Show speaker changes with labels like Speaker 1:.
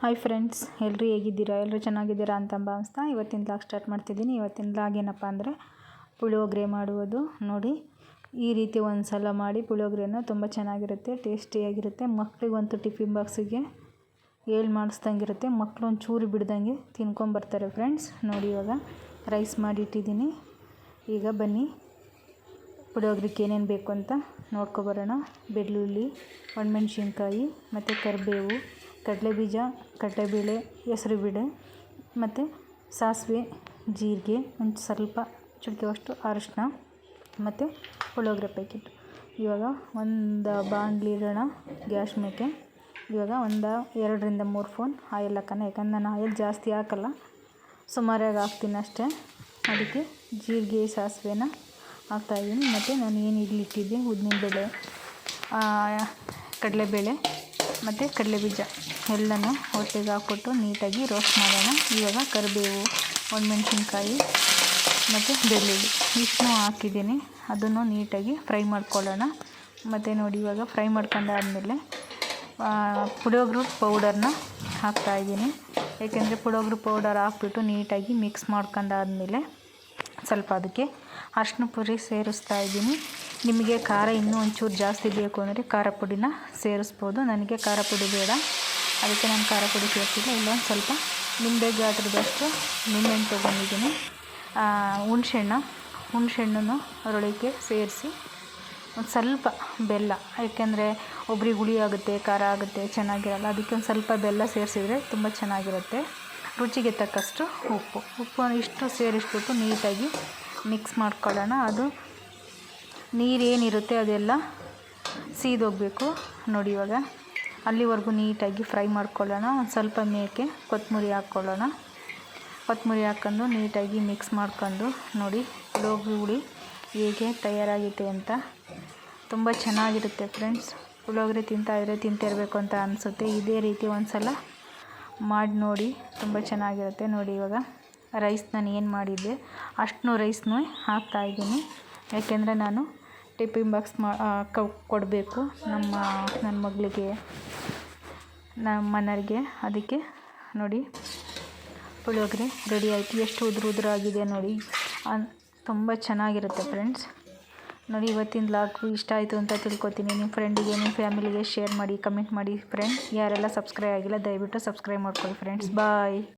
Speaker 1: Hi friends ಎಲ್ಲರೂ ಹೇಗಿದ್ದೀರಾ? ಎಲ್ಲರೂ ಚೆನ್ನಾಗಿದ್ದೀರಾ ಅಂತ ಭಾವಿಸ್ತಾ ಇವತ್ತಿನ ಲಾಗ್ ಸ್ಟಾರ್ಟ್ ಮಾಡ್ತಿದ್ದೀನಿ. ಇವತ್ತಿನ ಲಾಗ್ ಏನಪ್ಪ ಅಂದರೆ ಪುಳಿಯೋಗರೆ ಮಾಡುವುದು. ನೋಡಿ, ಈ ರೀತಿ ಒಂದು ಸಲ ಮಾಡಿ ಪುಳಿಯೋಗರೆನ ತುಂಬ ಚೆನ್ನಾಗಿರುತ್ತೆ, ಟೇಸ್ಟಿಯಾಗಿರುತ್ತೆ. ಮಕ್ಳಿಗಂತೂ ಟಿಫಿನ್ ಬಾಕ್ಸಿಗೆ ಹೇಳಿ ಮಾಡಿಸ್ದಂಗಿರುತ್ತೆ. ಮಕ್ಕಳು ಒಂದು ಚೂರು ಬಿಡ್ದಂಗೆ ತಿನ್ಕೊಂಬರ್ತಾರೆ ಫ್ರೆಂಡ್ಸ್ ನೋಡಿ, ಇವಾಗ ರೈಸ್ ಮಾಡಿಟ್ಟಿದ್ದೀನಿ. ಈಗ ಬನ್ನಿ ಪುಳಿಯೋಗ್ರಿಗೆ ಏನೇನು ಬೇಕು ಅಂತ ನೋಡ್ಕೊಬರೋಣ ಬೆಳ್ಳುಳ್ಳಿ, ಒಣಮೆಣ್ಸಿನ್ಕಾಯಿ, ಮತ್ತು ಕರಿಬೇವು. ಕಡಲೆಬೀಜ, ಕಡಲೆಬೇಳೆ, ಹೆಸ್ರುಬೇಳೆ ಮತ್ತು ಸಾಸಿವೆ, ಜೀರಿಗೆ, ಒಂದು ಸ್ವಲ್ಪ ಚಿಟಿಕೆಯಷ್ಟು ಅರಿಶಿನ ಮತ್ತು ಪುಳಿಯೋಗರೆ ಪ್ಯಾಕೆಟ್. ಇವಾಗ ಒಂದು ಬಾಣಲಿ ಇಡೋಣ ಗ್ಯಾಸ್ ಮೇಕೆ. ಇವಾಗ ಒಂದು ಎರಡರಿಂದ ಮೂರು ಫೋನ್ ಆಯಿಲ್ ಹಾಕೋಣ ಯಾಕಂದ್ರೆ ನಾನು ಆಯಿಲ್ ಜಾಸ್ತಿ ಹಾಕಲ್ಲ. ಸುಮಾರಾಗಿ ಹಾಕ್ತೀನಿ ಅಷ್ಟೇ. ಅದಕ್ಕೆ ಜೀರಿಗೆ, ಸಾಸಿವೆನ ಹಾಕ್ತಾಯಿದ್ದೀನಿ ಮತ್ತು ನಾನು ಏನು ಇಡ್ಲಿಟ್ಟಿದ್ದೆ ಉದ್ದಿನಬೇಳೆ ಕಡಲೆಬೇಳೆ. ಮತ್ತು ಕಡಲೆಬೀಜ ಎಲ್ಲನೂ ಒಟ್ಟಿಗೆ ಹಾಕ್ಬಿಟ್ಟು ನೀಟಾಗಿ ರೋಸ್ಟ್ ಮಾಡೋಣ. ಇವಾಗ ಕರಿಬೇವು, ಒಣಮೆಣ್ಸಿನ್ಕಾಯಿ ಮತ್ತು ಬೆಳ್ಳುಳ್ಳಿ. ಇಷ್ಟು ಹಾಕಿದ್ದೀನಿ. ಅದನ್ನು ನೀಟಾಗಿ ಫ್ರೈ ಮಾಡ್ಕೊಳ್ಳೋಣ. ಮತ್ತು ನೋಡಿ, ಇವಾಗ ಫ್ರೈ ಮಾಡ್ಕೊಂಡಾದಮೇಲೆ ಪುಳಿಯೋಗ್ರ ಪೌಡರ್ನ ಹಾಕ್ತಾಯಿದ್ದೀನಿ ಏಕೆಂದರೆ ಪುಳಿಯೋಗ್ರ ಪೌಡರ್ ಹಾಕ್ಬಿಟ್ಟು ನೀಟಾಗಿ ಮಿಕ್ಸ್ ಮಾಡ್ಕೊಂಡಾದ್ಮೇಲೆ ಸ್ವಲ್ಪ ಅದಕ್ಕೆ ಅರ್ಶಿನ ಪುಡಿ ಸೇರಿಸ್ತಾ ಇದ್ದೀನಿ. ನಿಮಗೆ ಖಾರ ಇನ್ನೂ ಒಂಚೂರು ಜಾಸ್ತಿ ಬೇಕು ಅಂದರೆ ಖಾರ ಪುಡಿನ ಸೇರಿಸ್ಬೋದು. ನನಗೆ ಖಾರ ಪುಡಿ ಬೇಡ. ಅದಕ್ಕೆ ನಾನು ಖಾರ ಪುಡಿ ಸೇರಿಸಿಲ್ಲ. ಇಲ್ಲೊಂದು ಸ್ವಲ್ಪ ನಿಂಬೆ ಗಾತ್ರದಷ್ಟು ನಿಂಬೆಹಣ್ಣು ತೊಗೊಂಡಿದ್ದೀನಿ. ಹುಣ್ಸೆಣ್ಣು ಹುಣ್ಸೆಹಣ್ಣನ್ನು ಅದರೊಳಗೆ ಸೇರಿಸಿ ಒಂದು ಸ್ವಲ್ಪ ಬೆಲ್ಲ, ಯಾಕೆಂದರೆ ಒಬ್ರಿಗೆ ಹುಳಿ ಆಗುತ್ತೆ, ಖಾರ ಆಗುತ್ತೆ, ಚೆನ್ನಾಗಿರಲ್ಲ. ಅದಕ್ಕೆ ಒಂದು ಸ್ವಲ್ಪ ಬೆಲ್ಲ ಸೇರಿಸಿದ್ರೆ ತುಂಬ ಚೆನ್ನಾಗಿರುತ್ತೆ. ರುಚಿಗೆ ತಕ್ಕಷ್ಟು ಉಪ್ಪು. ಉಪ್ಪು ಇಷ್ಟು ಸೇರಿಸ್ಬಿಟ್ಟು ನೀಟಾಗಿ ಮಿಕ್ಸ್ ಮಾಡ್ಕೊಳ್ಳೋಣ. ಅದು ನೀರೇನಿರುತ್ತೆ ಅದೆಲ್ಲ ಸೀದೋಗಬೇಕು. ನೋಡಿ ಇವಾಗ ಅಲ್ಲಿವರೆಗೂ ನೀಟಾಗಿ ಫ್ರೈ ಮಾಡ್ಕೊಳ್ಳೋಣ. ಒಂದು ಸ್ವಲ್ಪ ಮೇಕೆ ಕೊತ್ತಂಬರಿ ಹಾಕ್ಕೊಳ್ಳೋಣ. ಕೊತ್ತಂಬರಿ ಹಾಕ್ಕೊಂಡು ನೀಟಾಗಿ ಮಿಕ್ಸ್ ಮಾಡ್ಕೊಂಡು ನೋಡಿ ಪುಳಿಯೋಗರೆ ಹುಳಿ ಹೇಗೆ ತಯಾರಾಗಿದೆ ಅಂತ. ತುಂಬ ಚೆನ್ನಾಗಿರುತ್ತೆ ಫ್ರೆಂಡ್ಸ್. ಪುಳಿಯೋಗರೆ ತಿಂತಾಯಿದ್ರೆ ತಿಂತಿರಬೇಕು ಅಂತ ಅನಿಸುತ್ತೆ. ಇದೇ ರೀತಿ ಒಂದು ಸಲ ಮಾಡಿ ನೋಡಿ, ತುಂಬ ಚೆನ್ನಾಗಿರುತ್ತೆ ನೋಡಿ ಇವಾಗ. ರೈಸ್ ನಾನು ಏನು ಮಾಡಿದ್ದೆ ಅಷ್ಟನ್ನೂ ರೈಸ್ನೂ ಹಾಕ್ತಾಯಿದ್ದೀನಿ ಯಾಕೆಂದರೆ ನಾನು ಟಿಫಿನ್ ಬಾಕ್ಸ್ ಮಾ ಕೊಡಬೇಕು ನಮ್ಮ ನನ್ನ ಮಗಳಿಗೆ ನಮ್ಮ ಮನೆಯವ್ರಿಗೆ. ಅದಕ್ಕೆ ನೋಡಿ, ಪುಳಿಯೋಗರೆ ರೆಡಿ ಆಯಿತು. ಎಷ್ಟು ಉದುರು ಉದುರಾಗಿದೆ ನೋಡಿ. ತುಂಬ ಚೆನ್ನಾಗಿರುತ್ತೆ ಫ್ರೆಂಡ್ಸ್ ನೋಡಿ, ಇವತ್ತಿನ ಲಾಗು ಇಷ್ಟ ಆಯಿತು ಅಂತ ತಿಳ್ಕೊತೀನಿ. ನಿಮ್ಮ ಫ್ರೆಂಡಿಗೆ ನಿಮ್ಮ ಫ್ಯಾಮಿಲಿಗೆ ಶೇರ್ ಮಾಡಿ ಕಮೆಂಟ್ ಮಾಡಿ ಫ್ರೆಂಡ್ಸ್ ಯಾರೆಲ್ಲ ಸಬ್ಸ್ಕ್ರೈಬ್ ಆಗಿಲ್ಲ, ದಯವಿಟ್ಟು ಸಬ್ಸ್ಕ್ರೈಬ್ ಮಾಡ್ಕೊಳ್ಳಿ ಫ್ರೆಂಡ್ಸ್ ಬಾಯ್